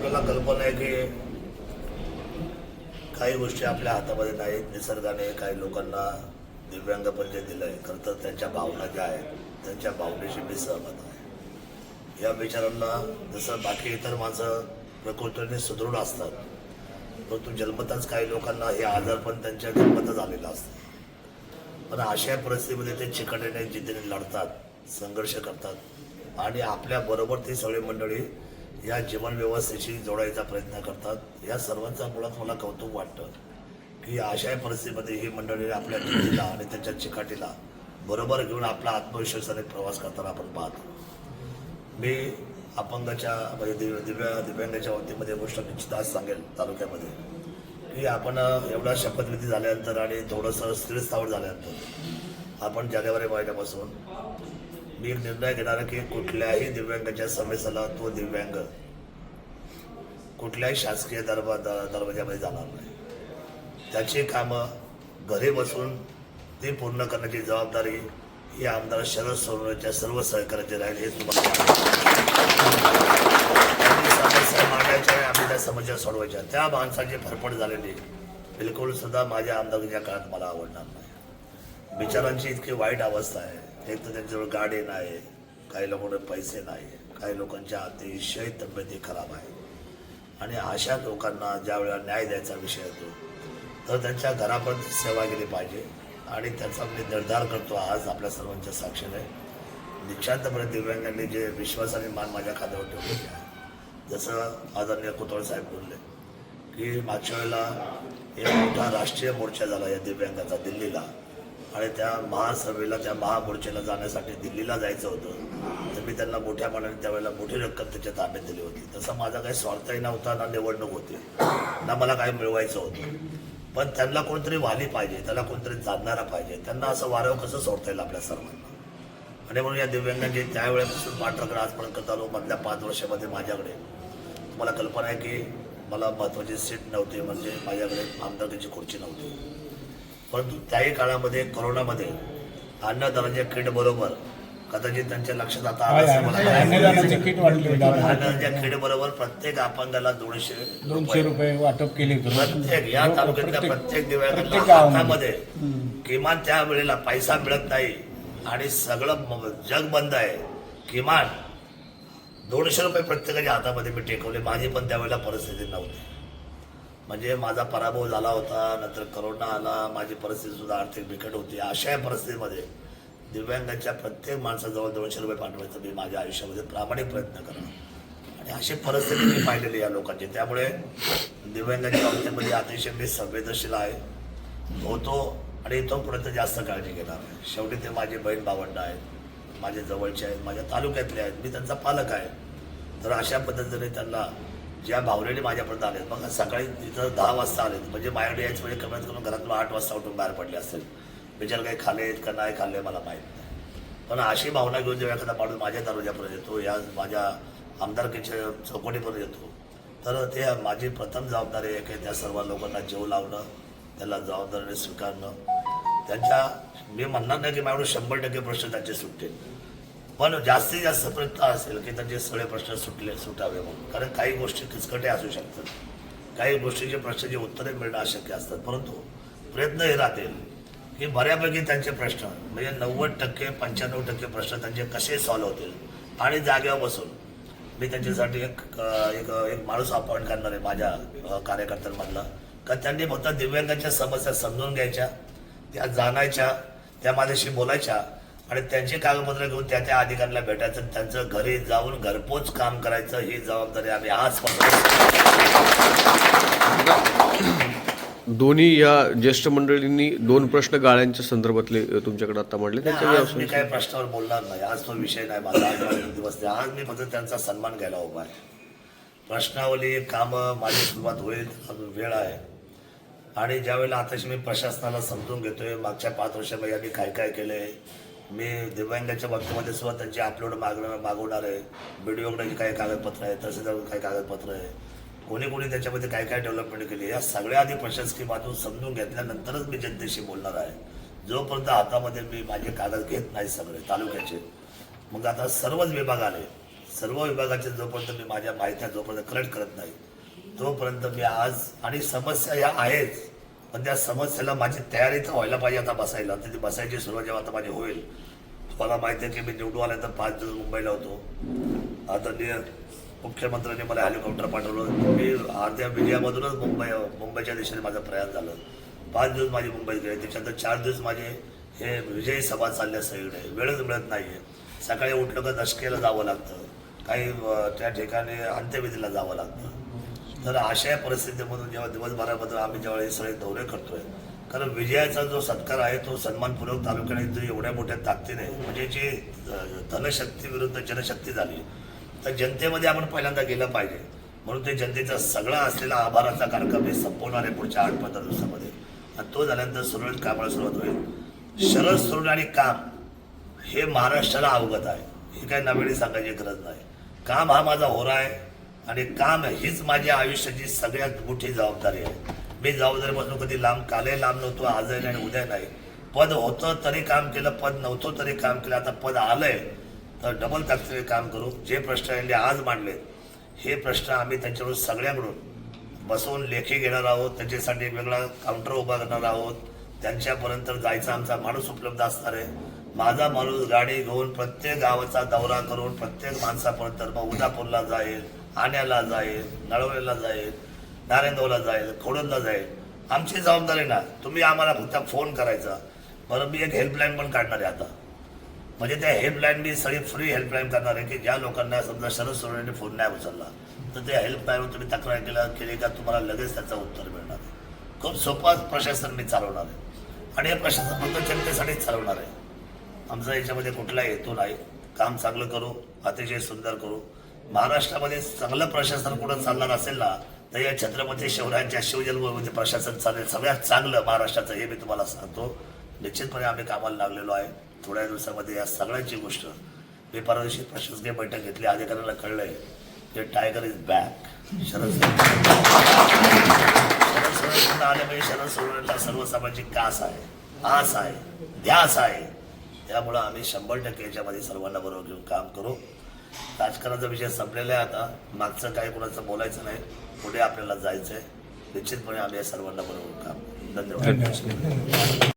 आपल्याला कल्पना आहे की काही गोष्टी आपल्या हातामध्ये नाहीत निसर्गाने काही लोकांना दिव्यांग पण जे दिलं आहे खरं तर त्यांच्या भावना ज्या आहेत त्यांच्या भावनेशी मी सहमत आहे. या विचारांना जसं बाकी इतर माणसं प्रकृतीने सुदृढ असतात परंतु जन्मताच काही लोकांना हे आजार पण त्यांच्या जन्मतच आलेलं असतं. पण अशा परिस्थितीमध्ये ते चिकटणे जिद्दीने लढतात संघर्ष करतात आणि आपल्याबरोबर ती सगळी मंडळी या जीवन व्यवस्थेशी जोडायचा प्रयत्न करतात. या सर्वांचा मुळात मला कौतुक वाटतं की अशा परिस्थितीमध्ये ही मंडळी आपल्या जिद्दीला आणि त्यांच्या चिकाटीला बरोबर घेऊन आपला आत्मविश्वासाने प्रवास करताना आपण पाहतो. मी अपंगाच्या म्हणजे दिव्य दिव्या दिव्यांगाच्या वतीमध्ये गोष्ट निश्चित आज सांगेल तालुक्यामध्ये की आपण एवढा शपथविधी झाल्यानंतर आणि थोडंसं स्थिरस्थावर झाल्यानंतर आपण जानेवारी महिन्यापासून निर्णय घेणार की कुठल्याही दिव्यांगाच्या समस्येला तो दिव्यांग कुठल्याही शासकीय दरबा द- दरवाजामध्ये जाणार नाही. त्याची कामं घरी बसून ती पूर्ण करण्याची जबाबदारी ही आमदार शरद सोनवणेच्या सर्व सहकार्याची राहील हे तुम्हाला समस्या मांडायच्या आणि आम्ही त्या समस्या सोडवायच्या. त्या माणसाची फरफड झालेली बिलकुल सुद्धा माझ्या आमदारकीच्या काळात मला आवडणार नाही. बिचारांची इतकी वाईट अवस्था आहे. एक तर त्यांच्याजवळ गाडी नाही काही लोकांकडे पैसे नाही काही लोकांच्या अतिशय तब्येती खराब आहे. आणि अशा लोकांना ज्या वेळेला न्याय द्यायचा विषय येतो तर त्यांच्या घरापर्यंत सेवा केली पाहिजे. आणि त्याचा मी निर्धार करतो आज आपल्या सर्वांच्या साक्षीने. दीक्षांतपर्यंत दिव्यांगांनी जे विश्वास आणि मान माझ्या खात्यावर ठेवलेले आहे जसं आदरणीय कुतळ साहेब बोलले की मागच्या वेळेला एक मोठा राष्ट्रीय मोर्चा झाला या दिव्यांगाचा दिल्लीला. आणि त्या महासभेला त्या महामोर्चेला जाण्यासाठी दिल्लीला जायचं होतं. तर मी त्यांना मोठ्या मनाने त्यावेळेला मोठी रक्कम त्याच्या ताब्यात दिली होती. तसा माझा काही स्वार्थही नव्हता ना निवडणूक होती ना मला काही मिळवायचं होतं. पण त्यांना कोणतरी वाली पाहिजे त्याला कोणतरी जाणणारा पाहिजे. त्यांना असं वारं कसं सोडता येईल आपल्या सर्वांना? आणि म्हणून या दिव्यांगांची त्यावेळेपासून पाठराकडे आजपर्यंत करत आलो मधल्या पाच वर्षामध्ये माझ्याकडे. तुम्हाला कल्पना आहे की मला महत्त्वाची सीट नव्हती म्हणजे माझ्याकडे आमदारकीची खुर्ची नव्हती. परंतु त्याही काळामध्ये कोरोनामध्ये अन्नदानाच्या किट बरोबर कदाचित त्यांच्या लक्षात आता. अन्नदानाच्या किट बरोबर प्रत्येक अपंगाला दोनशे दोनशे रुपये. वाटप केले प्रत्येक या तालुक्यातल्या प्रत्येक गावामध्ये. हातामध्ये किमान त्या वेळेला पैसा मिळत नाही आणि सगळं जग बंद आहे. किमान दोनशे रुपये प्रत्येकाच्या हातामध्ये मी टेकवले. माझी पण त्यावेळेला परिस्थिती नव्हती. म्हणजे माझा पराभव झाला होता नंतर करोना आला माझी परिस्थिती सुद्धा आर्थिक बिकट होती. अशा परिस्थितीमध्ये दिव्यांगाच्या प्रत्येक माणसाजवळ दोनशे रुपये पाठवायचं मी माझ्या आयुष्यामध्ये प्रामाणिक प्रयत्न करा आणि अशी परिस्थिती मी पाहिलेली या लोकांची. त्यामुळे दिव्यांगाच्या बाबतीमध्ये अतिशय मी संवेदनशील आहे. होतो आणि इथं पुढे तर जास्त काळजी घेणार आहे शेवटी ते माझे बहीण भावंड आहेत माझे जवळचे आहेत माझ्या तालुक्यातले आहेत मी त्यांचा पालक आहे. तर अशा पद्धतीने त्यांना ज्या भावनेने माझ्यापर्यंत आले मग सकाळी तिथं दहा वाजता आले म्हणजे माझ्याकडे यायचं म्हणजे कमीत कमी घरातून आठ वाजता उठून बाहेर पडले असेल. बिचार काही खाल्ले आहेत का नाही खाल्ले मला माहीत नाही. पण अशी भावना घेऊन जेव्हा एखादा माणूस माझ्या दरवाजापर्यंत येतो या माझ्या आमदारकीच्या चौकटीपर्यंत येतो. तर ते माझी प्रथम जबाबदारी आहे की त्या सर्व लोकांना जीव लावणं त्याला जबाबदारीने स्वीकारणं. त्यांच्या मी म्हणणार नाही की माझ्याकडून शंभर टक्के प्रश्न त्यांचे सुटतील. पण जास्तीत जास्त प्रयत्न असेल की त्यांचे सगळे प्रश्न सुटले सुटावे म्हणून. कारण काही गोष्टी किचकटे असू शकतात. काही गोष्टीचे प्रश्नाचे उत्तरे मिळणं अशक्य असतात. परंतु प्रयत्न हे राहतील की बऱ्यापैकी त्यांचे प्रश्न म्हणजे नव्वद टक्के पंच्याण्णव टक्के प्रश्न त्यांचे कसे सॉल्व्ह होतील? आणि जागेवर बसून मी त्यांच्यासाठी एक एक एक माणूस अपॉइंट करणार आहे माझ्या कार्यकर्त्यांमधला. का त्यांनी फक्त दिव्यांगांच्या समस्या समजून घ्यायच्या त्या जाणायच्या त्या माझ्याशी बोलायच्या आणि त्यांची कागदपत्र घेऊन त्या त्या अधिकाऱ्याला भेटायचं त्यांचं घरी जाऊन घरपोच काम करायचं ही जबाबदारी आम्ही आजपासून दोन्ही या ज्येष्ठ मंडळींनी दोन प्रश्न गाळ्यांच्या संदर्भातले तुमच्याकडे आता मांडले. आज मी काही प्रश्नावर बोलणार नाही. आज तो विषय नाही माझा. आज दिवस आज मी फक्त त्यांचा सन्मान घ्यायला उभा आहे. प्रश्नावली कामं माझी सुरुवात होईल अजून वेळ आहे. आणि ज्यावेळेला आताशी मी प्रशासनाला समजून घेतोय मागच्या पाच वर्षामध्ये यांनी काय काय केलंय मी दिव्यांगाच्या बाबतीमध्ये सुद्धा त्यांची अपलोड मागणार मागवणार आहे. व्हिडिओकडे काही कागदपत्र आहे तहसीलदार काही कागदपत्र आहे. कोणी कोणी त्याच्यामध्ये काय काय डेव्हलपमेंट केली या सगळ्या आधी प्रशासकीय समजून घेतल्यानंतरच मी जनतेशी बोलणार आहे. जोपर्यंत हातामध्ये मी माझे कागद घेत नाही सगळे तालुक्याचे मग आता सर्वच विभाग आले सर्व विभागाचे जोपर्यंत मी माझ्या माहित्या जोपर्यंत कलेक्ट करत नाही तोपर्यंत मी आज आणि समस्या ह्या आहेच. पण त्या समस्येला माझी तयारी तर व्हायला पाहिजे आता बसायला. तर ती बसायची सुरुवात जेव्हा आता माझी होईल. तुम्हाला माहिती आहे की मी निवडून आल्यानंतर पाच दिवस मुंबईला होतो. आदरणीय मुख्यमंत्र्यांनी मला हेलिकॉप्टर पाठवलं. मी अर्ध्या विजयामधूनच मुंबई मुंबईच्या दिशेने माझा प्रयास झाला. पाच दिवस माझी मुंबईत गेले. त्याच्यानंतर चार दिवस माझे हे विजयी सभा चालल्या सगळीकडे. वेळच मिळत नाही आहे सकाळी उठलं का दशकेला जावं लागतं. काही त्या ठिकाणी अंत्यविधीला जावं लागतं. तर अशा परिस्थितीमधून जेव्हा दिवसभरामधून आम्ही जेव्हा हे सगळे दौरे करतोय कारण विजयाचा जो सत्कार आहे तो सन्मानपूर्वक तालुक्याने जो एवढ्या मोठ्या ताकदीने म्हणजे जी धनशक्ती विरुद्ध जनशक्ती झाली तर जनतेमध्ये आपण पहिल्यांदा गेलं पाहिजे. म्हणून ते जनतेचा सगळा असलेला आभाराचा कार्यक्रम हे संपवणार आहे पुढच्या आठ पंधरा दिवसामध्ये. आणि तो झाल्यानंतर सुरळीत कामाला सुरुवात होईल. शरद सुरळ आणि काम हे महाराष्ट्राला अवगत आहे. हे काही नवीन सांगायची गरज नाही. काम हा माझा होरा आहे. आणि काम हीच माझ्या आयुष्याची सगळ्यात मोठी जबाबदारी आहे. मी जबाबदारीपासून कधी लांब कालही लांब नव्हतो आजही आणि उद्या नाही. पद होतं तरी काम केलं पद नव्हतं तरी काम केलं. आता पद आलंय तर डबल ताकदीने काम करू. जे प्रश्न यांनी आज मांडले हे प्रश्न आम्ही त्यांच्याकडून सगळ्यांकडून बसवून लेखी घेणार आहोत. त्याच्यासाठी वेगळा काउंटर उभा करणार आहोत. त्यांच्यापर्यंत जायचा आमचा माणूस उपलब्ध असणार आहे. माझा माणूस गाडी घेऊन प्रत्येक गावाचा दौरा करून प्रत्येक माणसापर्यंत मग उदापूरला जाईल. आण्याला जाईल नळवलेला जाईल नारेंदवला जाईल खोडूनला जाईल. आमची जबाबदारी ना तुम्ही आम्हाला फक्त फोन करायचा. बरं मी एक हेल्पलाईन पण काढणार आहे आता. म्हणजे त्या हेल्पलाईन मी सगळी फ्री हेल्पलाईन करणार आहे की ज्या लोकांना समजा शरद सोडण्याने फोन नाही उचलला तर त्या हेल्पलाईनवर तुम्ही तक्रार केला केली का तुम्हाला लगेच त्याचं उत्तर मिळणार आहे. खूप सोपं प्रशासन मी चालवणार आहे. आणि हे प्रशासन फक्त जनतेसाठीच चालवणार आहे. आमचा याच्यामध्ये कुठलाही हेतू नाही. काम चांगलं करू अतिशय सुंदर करू. महाराष्ट्रामध्ये चांगलं प्रशासन कुठं चालणार असेल ना तर या छत्रपती शिवरायांच्या शिवजन्मभूमीचे प्रशासन चालेल. सगळ्यात चांगलं महाराष्ट्राचं हे मी तुम्हाला सांगतो. निश्चितपणे आम्ही कामाला लागलेलो आहे. थोड्या दिवसामध्ये या सगळ्यांची गोष्ट. मी परवा दिवशी प्रशासकीय बैठक घेतली. अधिकाऱ्यांना कळलंय. की tiger is back Sharad Sharad Sonawane आले म्हणजे शरद सोनवणेला सर्वसामाजिक कास आहे. आस आहे. ध्यास आहे. त्यामुळं आम्ही शंभर टक्के याच्यामध्ये सर्वांना बरोबर घेऊन काम करू. राजकारणाचा विषय संपलेला आहे आता. मागचं काही कोणाचं बोलायचं नाही. पुढे आपल्याला जायचं आहे निश्चितपणे आम्ही या सर्वांना बरोबर काम धन्यवाद.